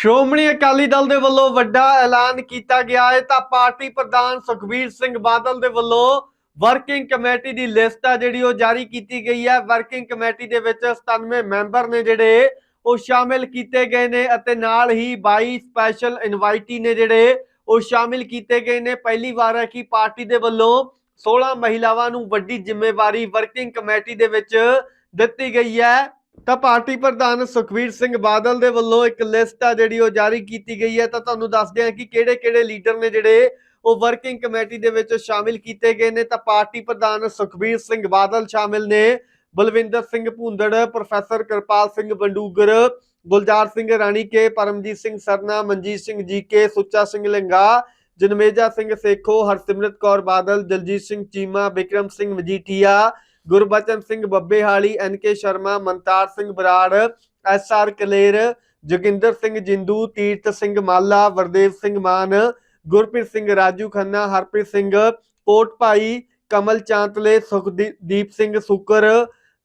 ਸ਼੍ਰੋਮਣੀ ਅਕਾਲੀ ਦਲ ਦੇ ਵੱਲੋਂ ਵੱਡਾ ਐਲਾਨ ਕੀਤਾ ਗਿਆ ਹੈ ਤਾਂ ਪਾਰਟੀ ਪ੍ਰਧਾਨ ਸੁਖਬੀਰ ਸਿੰਘ ਬਾਦਲ ਦੇ ਵੱਲੋਂ ਵਰਕਿੰਗ ਕਮੇਟੀ ਦੀ ਲਿਸਟ ਆ ਜਿਹੜੀ ਉਹ ਜਾਰੀ ਕੀਤੀ ਗਈ ਹੈ। ਵਰਕਿੰਗ ਕਮੇਟੀ ਦੇ ਵਿੱਚ 97 ਮੈਂਬਰ ਨੇ ਜਿਹੜੇ, ਉਹ ਸ਼ਾਮਿਲ ਕੀਤੇ ਗਏ ਨੇ ਅਤੇ ਨਾਲ ਹੀ 22 ਸਪੈਸ਼ਲ ਇਨਵਾਈਟੀ ਨੇ ਜਿਹੜੇ, ਉਹ ਸ਼ਾਮਿਲ ਕੀਤੇ ਗਏ ਨੇ। ਪਹਿਲੀ ਵਾਰ ਹੈ ਕਿ ਪਾਰਟੀ ਦੇ ਵੱਲੋਂ 16 ਮਹਿਲਾਵਾਂ ਨੂੰ ਵੱਡੀ ਜ਼ਿੰਮੇਵਾਰੀ ਵਰਕਿੰਗ ਕਮੇਟੀ ਦੇ ਵਿੱਚ ਦਿੱਤੀ ਗਈ ਹੈ। ਤਾਂ ਪਾਰਟੀ ਪ੍ਰਧਾਨ ਸੁਖਬੀਰ ਸਿੰਘ ਬਾਦਲ ਦੇ ਵੱਲੋਂ ਇੱਕ ਲਿਸਟ ਆ ਜਿਹੜੀ ਉਹ ਜਾਰੀ ਕੀਤੀ ਗਈ ਹੈ। ਤਾਂ ਤੁਹਾਨੂੰ ਦੱਸਦੇ ਹਾਂ ਕਿ ਕਿਹੜੇ-ਕਿਹੜੇ ਲੀਡਰ ਨੇ ਜਿਹੜੇ ਉਹ ਵਰਕਿੰਗ ਕਮੇਟੀ ਦੇ ਵਿੱਚ ਸ਼ਾਮਿਲ ਕੀਤੇ ਗਏ ਨੇ। ਤਾਂ ਪਾਰਟੀ ਪ੍ਰਧਾਨ ਸੁਖਬੀਰ ਸਿੰਘ ਬਾਦਲ ਸ਼ਾਮਿਲ ਨੇ। Balwinder Singh Bhundar, professor Kirpal Singh Bandugar, Gulzar Singh Ranike, Paramjit Singh Sarna, Manjit Singh GK, Sucha Singh Langah Janmeja Singh Sekhon, Harsimrat Kaur Badal, Daljit Singh Cheema Vikram Singh Majithia Gurbachan Singh Babbehali N K Sharma, Mantar Singh Brar, S R Kaler, Joginder Singh Jindu, Tirath Singh Mala, Vardev Singh ਮਾਨ, ਗੁਰਪ੍ਰੀਤ ਸਿੰਘ ਰਾਜੂ ਖੰਨਾ, ਹਰਪ੍ਰੀਤ ਸਿੰਘ ਕੋਟ ਭਾਈ, ਕਮਲ ਚਾਂਤਲੇ, ਸੁਖਦੀਪ ਸਿੰਘ ਸੁਕਰ,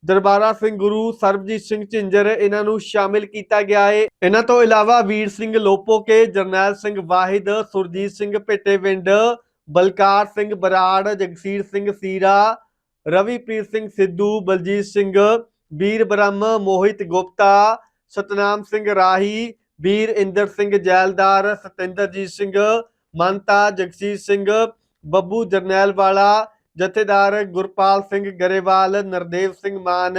ਦਰਬਾਰਾ ਸਿੰਘ ਗੁਰੂ, ਸਰਬਜੀਤ ਸਿੰਘ ਝਿੰਜਰ, ਇਹਨਾਂ ਨੂੰ ਸ਼ਾਮਿਲ ਕੀਤਾ ਗਿਆ ਹੈ ਇਹਨਾਂ ਤੋਂ ਇਲਾਵਾ ਵੀਰ ਸਿੰਘ ਲੋਪੋਕੇ ਜਰਨੈਲ ਸਿੰਘ ਵਾਹਿਦ, ਸੁਰਜੀਤ ਸਿੰਘ ਭੇਟੇਵਿੰਡ ਬਲਕਾਰ ਸਿੰਘ ਬਰਾੜ, ਜਗਸੀਰ ਸਿੰਘ ਸੀਰਾ ਰਵੀਪ੍ਰੀਤ ਸਿੰਘ ਸਿੱਧੂ, ਬਲਜੀਤ ਸਿੰਘ, ਵੀਰ ਬ੍ਰਹਮ, ਮੋਹਿਤ ਗੁਪਤਾ, ਸਤਨਾਮ ਸਿੰਘ ਰਾਹੀ, ਵੀਰ ਇੰਦਰ ਸਿੰਘ ਜੈਲਦਾਰ, ਸਤਿੰਦਰਜੀਤ ਸਿੰਘ ਮੰਤਾ ਜਗਸੀਰ ਸਿੰਘ, ਬੱਬੂ ਜਰਨੈਲ ਵਾਲਾ ਜਥੇਦਾਰ ਗੁਰਪਾਲ ਸਿੰਘ ਗਰੇਵਾਲ, ਨਰਦੇਵ ਸਿੰਘ ਮਾਨ,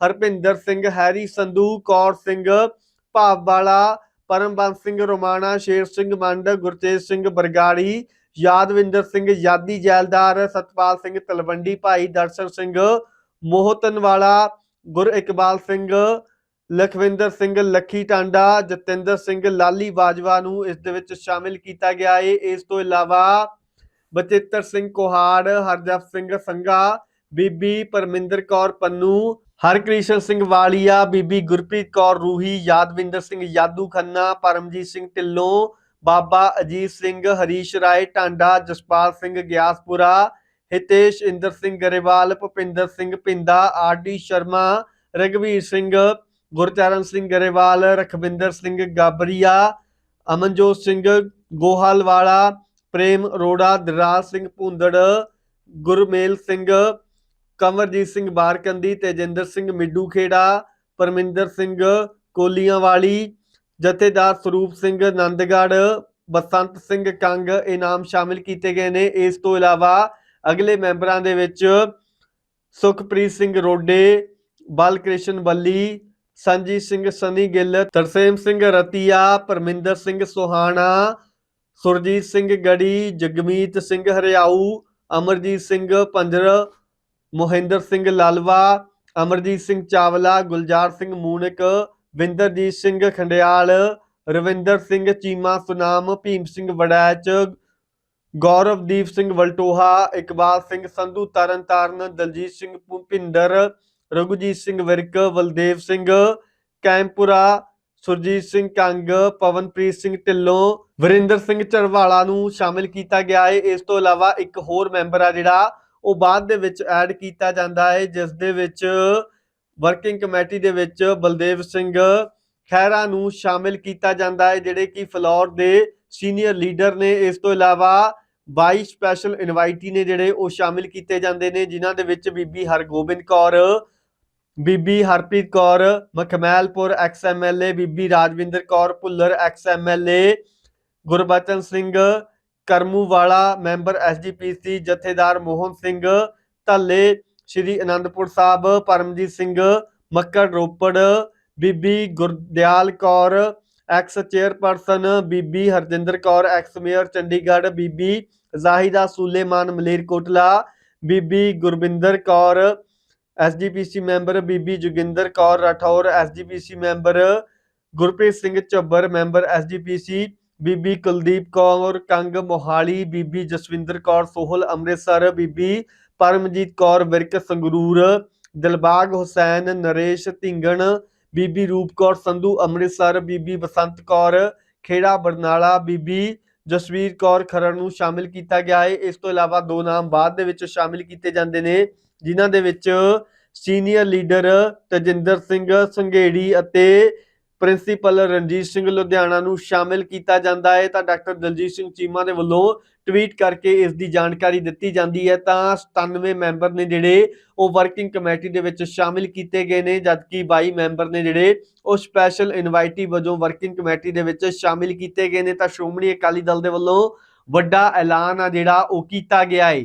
ਹਰਪਿੰਦਰ ਸਿੰਘ, ਹੈਰੀ ਸੰਧੂ, ਕੌਰ ਸਿੰਘ, ਭਾਵਵਾਲਾ ਪਰਮਬੰਸ ਸਿੰਘ, ਰੋਮਾਣਾ, ਸ਼ੇਰ ਸਿੰਘ, ਮੰਡ, ਗੁਰਤੇਜ ਸਿੰਘ, ਬਰਗਾੜੀ ਯਾਦਵਿੰਦਰ ਸਿੰਘ, ਯਾਦੀ ਜੈਲਦਾਰ, ਸਤਪਾਲ ਸਿੰਘ ਤਲਵੰਡੀ, ਭਾਈ ਦਰਸ਼ਨ ਸਿੰਘ ਮੋਹਤਨ ਵਾਲਾ ਗੁਰ ਇਕਬਾਲ ਸਿੰਘ, ਲਖਵਿੰਦਰ ਸਿੰਘ, ਲੱਖੀ ਟਾਂਡਾ, ਜਤਿੰਦਰ ਸਿੰਘ, ਲਾਲੀ ਬਾਜਵਾ ਨੂੰ ਇਸ ਦੇ ਵਿੱਚ ਸ਼ਾਮਿਲ ਕੀਤਾ ਗਿਆ ਹੈ ਇਸ ਤੋਂ ਇਲਾਵਾ ਬਚਿੱਤਰ ਸਿੰਘ ਕੋਹਾੜ ਹਰਜਪ ਸਿੰਘ ਸੰਘਾ, ਬੀਬੀ ਪਰਮਿੰਦਰ ਕੌਰ ਪੰਨੂ, ਹਰਕ੍ਰਿਸ਼ਨ ਸਿੰਘ ਵਾਲੀਆ, ਬੀਬੀ ਗੁਰਪ੍ਰੀਤ ਕੌਰ ਰੂਹੀ, ਯਾਦਵਿੰਦਰ ਸਿੰਘ ਯਾਦੂ ਖੰਨਾ, ਪਰਮਜੀਤ ਸਿੰਘ ਢਿੱਲੋਂ ਬਾਬਾ ਅਜੀਤ ਸਿੰਘ, ਹਰੀਸ਼ ਰਾਏ, ਟਾਂਡਾ, ਜਸਪਾਲ ਸਿੰਘ, ਗਿਆਸਪੁਰਾ, ਹਿਤੇਸ਼, ਇੰਦਰ ਸਿੰਘ ਗਰੇਵਾਲ, ਭੁਪਿੰਦਰ ਸਿੰਘ ਪਿੰਦਾ ਆਰਡੀ ਸ਼ਰਮਾ ਰਗਵੀਰ ਸਿੰਘ, ਗੁਰਚਰਨ ਸਿੰਘ ਗਰੇਵਾਲ, ਰਖਵਿੰਦਰ ਸਿੰਘ ਗਾਬਰੀਆ, ਅਮਨਜੋਤ ਸਿੰਘ ਗੋਹਾਲਵਾਲਾ, ਪ੍ਰੇਮ ਅਰੋੜਾ ਦਰਾਜ ਸਿੰਘ ਭੁੰਦੜ, ਗੁਰਮੇਲ ਸਿੰਘ ਕੰਵਰਜੀਤ ਸਿੰਘ ਬਾਰਕੰਦੀ, ਤੇਜਿੰਦਰ ਸਿੰਘ ਮਿੱਡੂ ਖੇੜਾ, ਪਰਮਿੰਦਰ ਸਿੰਘ ਕੋਲੀਆਂਵਾਲੀ ਜਥੇਦਾਰ ਸਰੂਪ ਸਿੰਘ ਆਨੰਦਗੜ੍ਹ ਬਸੰਤ ਸਿੰਘ ਕੰਗ ਇਨਾਮ ਸ਼ਾਮਿਲ ਕੀਤੇ ਗਏ ਨੇ। ਇਸ ਤੋਂ ਇਲਾਵਾ ਅਗਲੇ ਮੈਂਬਰਾਂ ਦੇ ਵਿੱਚ ਸੁਖਪ੍ਰੀਤ ਸਿੰਘ ਰੋਡੇ, ਬਲਕ੍ਰਿਸ਼ਨ ਬੱਲੀ, ਸੰਜੀਤ ਸਿੰਘ ਸਨੀ ਗਿੱਲ, ਤਰਸੇਮ ਸਿੰਘ ਰਤੀਆ, ਪਰਮਿੰਦਰ ਸਿੰਘ ਸੋਹਾਣਾ, ਸੁਰਜੀਤ ਸਿੰਘ ਗੜੀ, ਜਗਮੀਤ ਸਿੰਘ ਹਰਿਆਊ, ਅਮਰਜੀਤ ਸਿੰਘ ਪੰਜਰ, ਮੋਹਿੰਦਰ ਸਿੰਘ ਲਾਲਵਾ, ਅਮਰਜੀਤ ਸਿੰਘ ਚਾਵਲਾ, ਗੁਲਜ਼ਾਰ ਸਿੰਘ ਮੂਨਕ ਵਿੰਦਰਜੀਤ ਸਿੰਘ ਖੰਡਿਆਲ, ਰਵਿੰਦਰ ਸਿੰਘ ਚੀਮਾ, ਸੁਨਾਮ ਭੀਮ ਸਿੰਘ ਵੜੈਚ, ਗੌਰਵਦੀਪ ਸਿੰਘ ਵਲਟੋਹਾ, ਇਕਬਾਲ ਸਿੰਘ ਸੰਧੂ, ਤਰਨਤਾਰਨ, ਦਲਜੀਤ ਸਿੰਘ ਭੁਪਿੰਦਰ, ਰਘੁਜੀਤ ਸਿੰਘ ਵਿਰਕ, ਬਲਦੇਵ ਸਿੰਘ ਕੈਂਪੁਰਾ, ਸੁਰਜੀਤ ਸਿੰਘ ਕੰਗ, ਪਵਨਪ੍ਰੀਤ ਸਿੰਘ ਢਿੱਲੋਂ, ਵਰਿੰਦਰ ਸਿੰਘ ਚਰਵਾਲਾ ਨੂੰ ਸ਼ਾਮਿਲ ਕੀਤਾ ਗਿਆ ਹੈ ਇਸ ਤੋਂ ਇਲਾਵਾ ਇੱਕ ਹੋਰ ਮੈਂਬਰ ਆ ਜਿਹੜਾ ਉਹ ਬਾਅਦ ਦੇ ਵਿੱਚ ਐਡ ਕੀਤਾ ਜਾਂਦਾ ਹੈ ਜਿਸ ਦੇ ਵਿੱਚ ਵਰਕਿੰਗ ਕਮੇਟੀ ਦੇ ਵਿੱਚ ਬਲਦੇਵ ਸਿੰਘ ਖਹਿਰਾ ਨੂੰ ਸ਼ਾਮਿਲ ਕੀਤਾ ਜਾਂਦਾ ਹੈ, ਜਿਹੜੇ ਕਿ ਫਲੋਰ ਦੇ ਸੀਨੀਅਰ ਲੀਡਰ ਨੇ। ਇਸ ਤੋਂ ਇਲਾਵਾ 22 ਸਪੈਸ਼ਲ ਇਨਵਾਈਟੀ ਨੇ ਜਿਹੜੇ ਉਹ ਸ਼ਾਮਿਲ ਕੀਤੇ ਜਾਂਦੇ ਨੇ, ਜਿਨ੍ਹਾਂ ਦੇ ਵਿੱਚ Bibi Hargobind Kaur, Bibi Harpreet Kaur, Makhmailpur ex MLA Bibi Rajwinder Kaur Bhullar ex MLA Gurbachan Singh Karmuwala member SGPC Jathedar Mohan Singh ਧੱਲੇ Shri Anandpur Sahib, Paramjit Singh, Makkar Ropar, ਬੀਬੀ Gurdial Kaur, ex chairperson, Bibi Harjinder Kaur, ex mayor, Chandigarh, Bibi Zahida Suleman Malerkotla ਬੀਬੀ Gurbinder Kaur, SGPC member, Bibi Joginder Kaur Rathore, SGPC member Gurpreet Singh Jhabbar, member SGPC, Bibi Kuldeep Kaur, Kang Mohali, ਬੀਬੀ ਜਸਵਿੰਦਰ ਕੌਰ, ਸੋਹਲ ਅੰਮ੍ਰਿਤਸਰ, ਬੀਬੀ ਪਰਮਜੀਤ ਕੌਰ ਵਿਰਕ, ਸੰਗਰੂਰ, ਦਿਲਬਾਗ ਹੁਸੈਨ, ਨਰੇਸ਼ ਢਿੰਗਣ ਬੀਬੀ ਰੂਪ ਕੌਰ, ਸੰਧੂ ਅੰਮ੍ਰਿਤਸਰ, ਬੀਬੀ ਬਸੰਤ ਕੌਰ, ਖੇੜਾ ਬਰਨਾਲਾ, ਬੀਬੀ ਜਸਵੀਰ ਕੌਰ ਖਰੜ ਨੂੰ ਸ਼ਾਮਿਲ ਕੀਤਾ ਗਿਆ ਹੈ। ਇਸ ਤੋਂ ਇਲਾਵਾ ਦੋ ਨਾਮ ਬਾਅਦ ਦੇ ਵਿੱਚ ਸ਼ਾਮਿਲ ਕੀਤੇ ਜਾਂਦੇ ਨੇ, ਜਿਨ੍ਹਾਂ ਦੇ ਵਿੱਚ ਸੀਨੀਅਰ ਲੀਡਰ ਤਜਿੰਦਰ ਸਿੰਘ ਸੰਘੇੜੀ ਅਤੇ ਪ੍ਰਿੰਸੀਪਲ ਰਣਜੀਤ ਸਿੰਘ ਲੁਧਿਆਣਾ ਨੂੰ ਸ਼ਾਮਿਲ ਕੀਤਾ ਜਾਂਦਾ ਹੈ ਤਾਂ ਡਾਕਟਰ ਦਲਜੀਤ ਸਿੰਘ ਚੀਮਾ ਦੇ ਵੱਲੋਂ ਟਵੀਟ ਕਰਕੇ ਇਸ ਦੀ ਜਾਣਕਾਰੀ ਦਿੱਤੀ ਜਾਂਦੀ ਹੈ ਤਾਂ 97 ਮੈਂਬਰ ਨੇ ਜਿਹੜੇ ਉਹ ਵਰਕਿੰਗ ਕਮੇਟੀ ਦੇ ਵਿੱਚ ਸ਼ਾਮਿਲ ਕੀਤੇ ਗਏ ਨੇ, ਜਦਕਿ 22 ਮੈਂਬਰ ਨੇ ਜਿਹੜੇ ਉਹ ਸਪੈਸ਼ਲ ਇਨਵਾਈਟੀ ਵਜੋਂ ਵਰਕਿੰਗ ਕਮੇਟੀ ਦੇ ਵਿੱਚ ਸ਼ਾਮਿਲ ਕੀਤੇ ਗਏ ਨੇ ਤਾਂ ਸ਼੍ਰੋਮਣੀ ਅਕਾਲੀ ਦਲ ਦੇ ਵੱਲੋਂ ਵੱਡਾ ਐਲਾਨ ਆ ਜਿਹੜਾ ਉਹ ਕੀਤਾ ਗਿਆ ਹੈ।